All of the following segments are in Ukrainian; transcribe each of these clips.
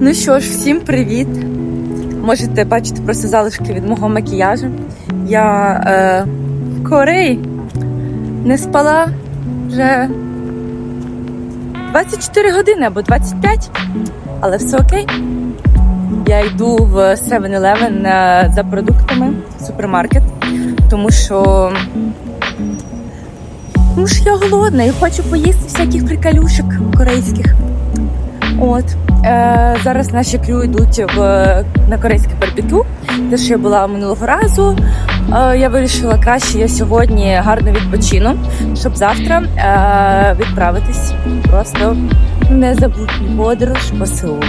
Ну що ж, всім привіт! Можете бачити просто залишки від мого макіяжу. Я е, в Кореї не спала вже 24 години або 25, але все окей. Я йду в 7-Eleven е, за продуктами в супермаркет, тому що, тому що я голодна і хочу поїсти всяких приколюшок корейських. От е, зараз наші крю йдуть в на корейське барбекю. Те, що я була минулого разу. Е, я вирішила краще я сьогодні гарно відпочину, щоб завтра е, відправитись просто в незабутню подорож по селу.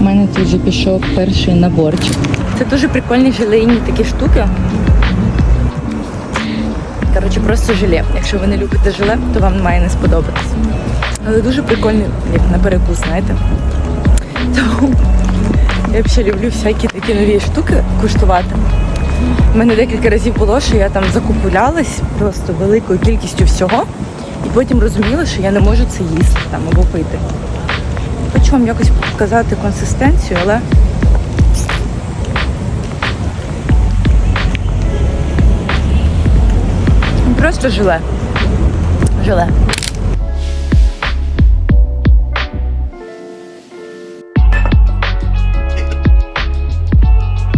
Мене тут вже пішов перший наборчик. Це дуже прикольні желейні такі штуки. Коротше, просто желе. Якщо ви не любите желе, то вам має не сподобатись. Але дуже прикольний, як на перекус, знаєте. Тому я взагалі люблю всякі такі нові штуки куштувати. У мене декілька разів було, що я там закупулялась просто великою кількістю всього, і потім розуміла, що я не можу це їсти там або пити. Хочу вам якось показати консистенцію, але Просто желе. Желе.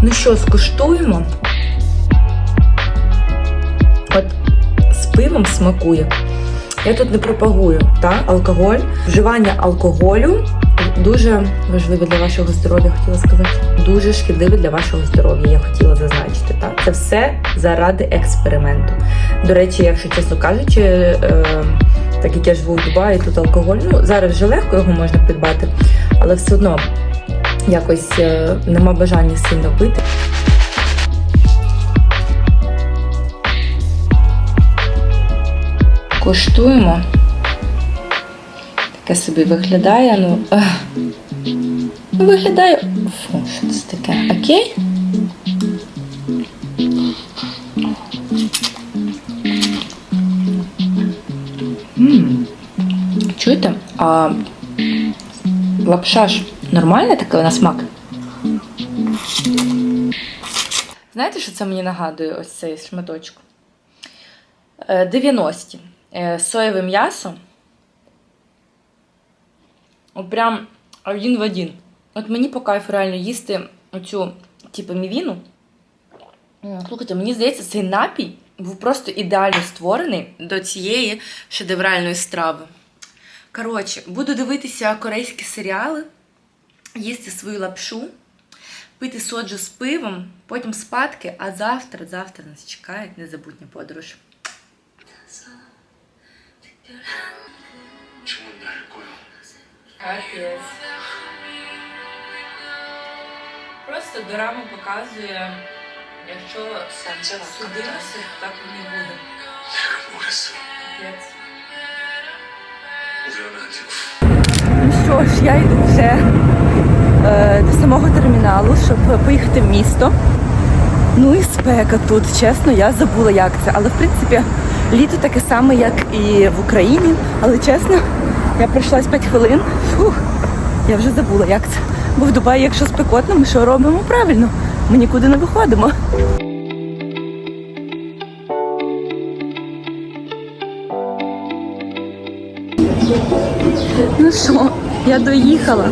Ну що, скуштуємо? От з пивом смакує. Я тут не пропагую та, алкоголь. Вживання алкоголю дуже важливе для вашого здоров'я, хотіла сказати. Дуже шкідливе для вашого здоров'я, я хотіла зазначити. Так? Це все заради експерименту. До речі, якщо чесно кажучи, е, так як я живу в Дубаї, тут алкоголь, ну зараз вже легко його можна придбати, але все одно якось е, нема бажання сильно пити. Коштуємо. Таке собі виглядає, ну. Виглядає. Фу, що це таке? Окей? Чуєте? А лапша ж нормальна така на смак? Знаєте, що це мені нагадує ось цей шматочок? Е, 90-ті. Е, Соєве м'ясо. От прям один в один. От мені по кайфу реально їсти оцю, типу, мівіну. Слухайте, мені здається, цей напій був просто ідеально створений до цієї шедевральної страви. Коротше, буду дивитися корейські серіали, їсти свою лапшу, пити соджу з пивом, потім спадки, а завтра, завтра нас чекає незабутня подорож. Капець. Просто дорама показує, якщо судилося, так і не буде. Ну що ж, я йду вже е, до самого терміналу, щоб поїхати в місто. Ну і спека тут, чесно, я забула, як це, але в принципі літо таке саме, як і в Україні. Але чесно, я пройшлась 5 хвилин. Фух, я вже забула, як це. Бо в Дубаї, якщо спекотно, ми що робимо правильно? Ми нікуди не виходимо. Ну що, я доїхала.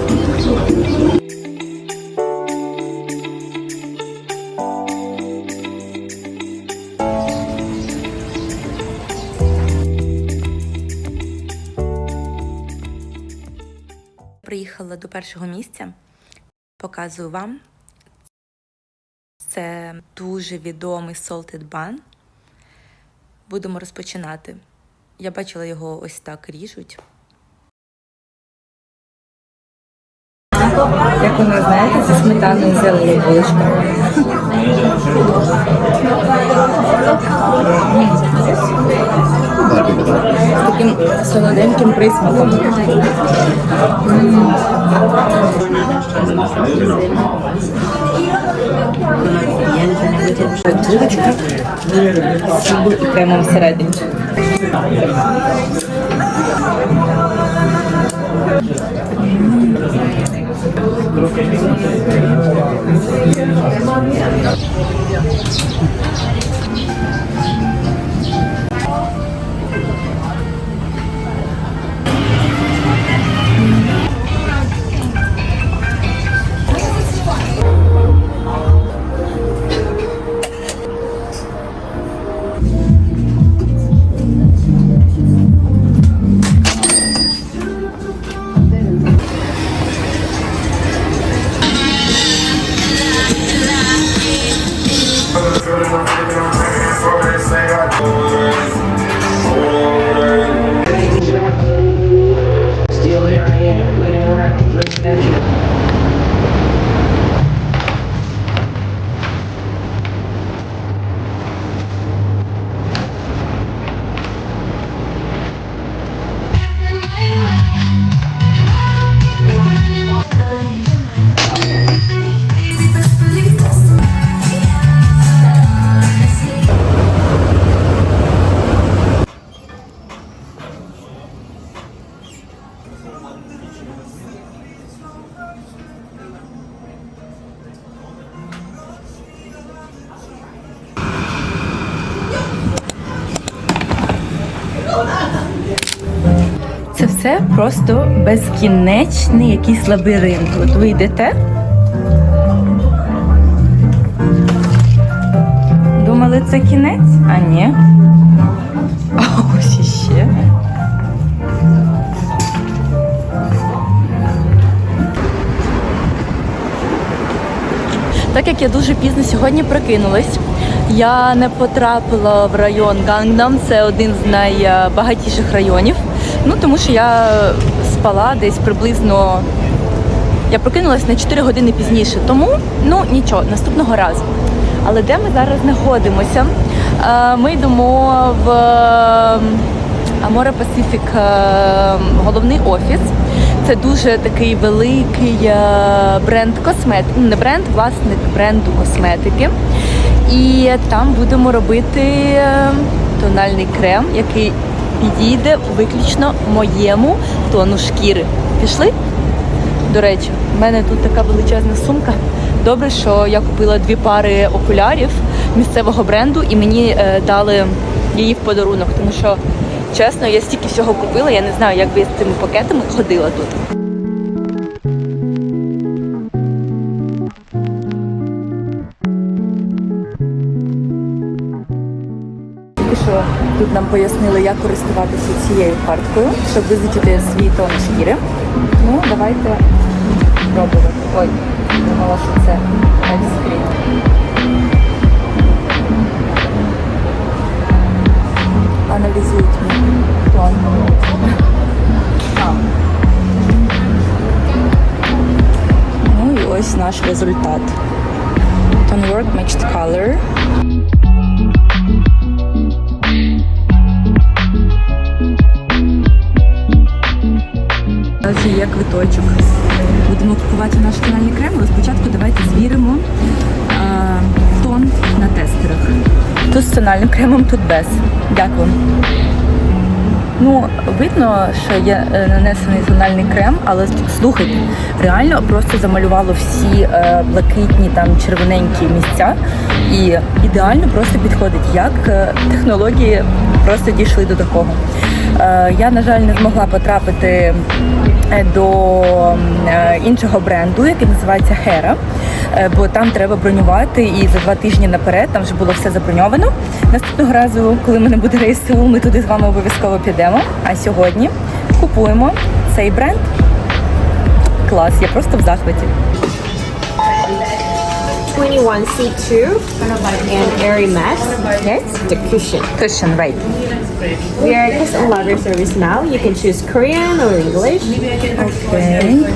Приїхала до першого місця. Показую вам. Це дуже відомий salted bun. Будемо розпочинати. Я бачила його ось так ріжуть. Як ви знаєте, це сметаною зелені булочка. З таким солоденьким присмаком. Булочка з кремом всередині. Це просто безкінечний якийсь лабіринт. От ви йдете. Думали, це кінець? А ні. А ось іще. Так як я дуже пізно сьогодні прокинулась, я не потрапила в район Гангнам. Це один з найбагатіших районів. Ну тому що я спала десь приблизно. Я прокинулась на 4 години пізніше, тому ну нічого, наступного разу. Але де ми зараз знаходимося? Е, Ми йдемо в Amore Pacific е, головний офіс. Це дуже такий великий е, бренд косметики, не бренд, власник бренду косметики. І там будемо робити е, тональний крем, який підійде виключно моєму тону шкіри. Пішли? До речі, в мене тут така величезна сумка. Добре, що я купила дві пари окулярів місцевого бренду і мені е, дали її в подарунок, тому що чесно, я стільки всього купила, я не знаю, як би я з цими пакетами ходила тут. Нам пояснили, як користуватися цією карткою, щоб визначити свій тон шкіри. Ну, давайте пробувати. Ой, думала, що це скрін. Аналізують мій тон. Ну і ось наш результат. Tone Work Mixed Color. Є квиточок. Будемо купувати наш тональний крем, але спочатку давайте звіримо е, тон на тестерах. Тут з тональним кремом, тут без. Дякую. Ну, видно, що є е, нанесений тональний крем, але слухайте, реально просто замалювало всі е, блакитні там червоненькі місця, і ідеально просто підходить, як е, технології просто дійшли до такого. Е, я, на жаль, не змогла потрапити е, до е, іншого бренду, який називається Hera, бо там треба бронювати і за два тижні наперед там вже було все заброньовано. Наступного разу, коли мене буде рейс ми туди з вами обов'язково підемо. А сьогодні купуємо цей бренд. Клас, я просто в захваті. 21C2 and Airy Max. Yes? The cushion. Cushion, right. We are just on laundry service now. You can choose Korean or English. Окей.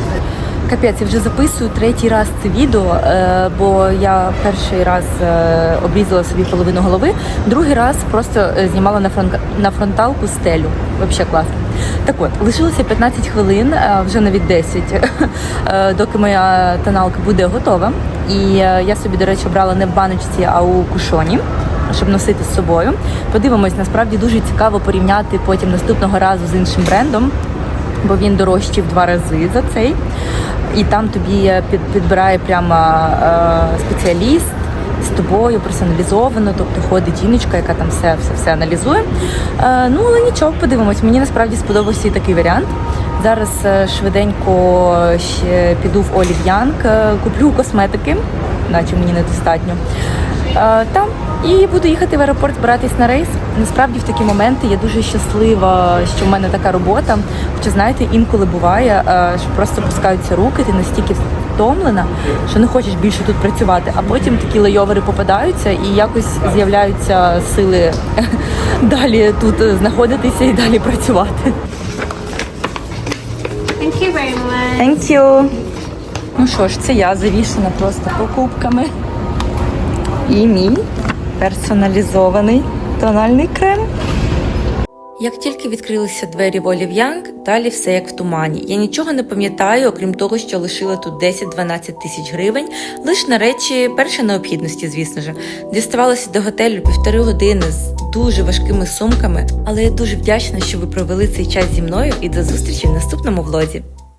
Капець, я вже записую третій раз це відео, е, бо я перший раз е, обрізала собі половину голови, другий раз просто е, знімала на, фронт, на фронталку стелю. Взагалі класно. Так от, лишилося 15 хвилин, вже навіть 10, е, доки моя тоналка буде готова. І я собі, до речі, брала не в баночці, а у кушоні. Щоб носити з собою. Подивимось, насправді дуже цікаво порівняти потім наступного разу з іншим брендом, бо він дорожчий в два рази за цей. І там тобі підбирає прямо е, спеціаліст з тобою персоналізовано, тобто ходить жіночка, яка там все, все, все аналізує. Е, ну але нічого, подивимось. Мені насправді сподобався і такий варіант. Зараз е, швиденько ще піду в Олів Янг, е, куплю косметики, наче мені недостатньо. Е, Там і буду їхати в аеропорт збиратись на рейс. Насправді в такі моменти я дуже щаслива, що в мене така робота. Хоча знаєте, інколи буває, е, що просто пускаються руки, ти настільки втомлена, що не хочеш більше тут працювати. А потім такі лайовери попадаються і якось з'являються сили далі тут знаходитися і далі працювати. Thank you very much. Thank you. Ну що ж, це я завішена просто покупками. І мій персоналізований тональний крем. Як тільки відкрилися двері в Олів Янг, далі все як в тумані. Я нічого не пам'ятаю, окрім того, що лишила тут 10-12 тисяч гривень, лише на речі першої необхідності, звісно ж. Діставалася до готелю півтори години з дуже важкими сумками, але я дуже вдячна, що ви провели цей час зі мною і до зустрічі в наступному влозі.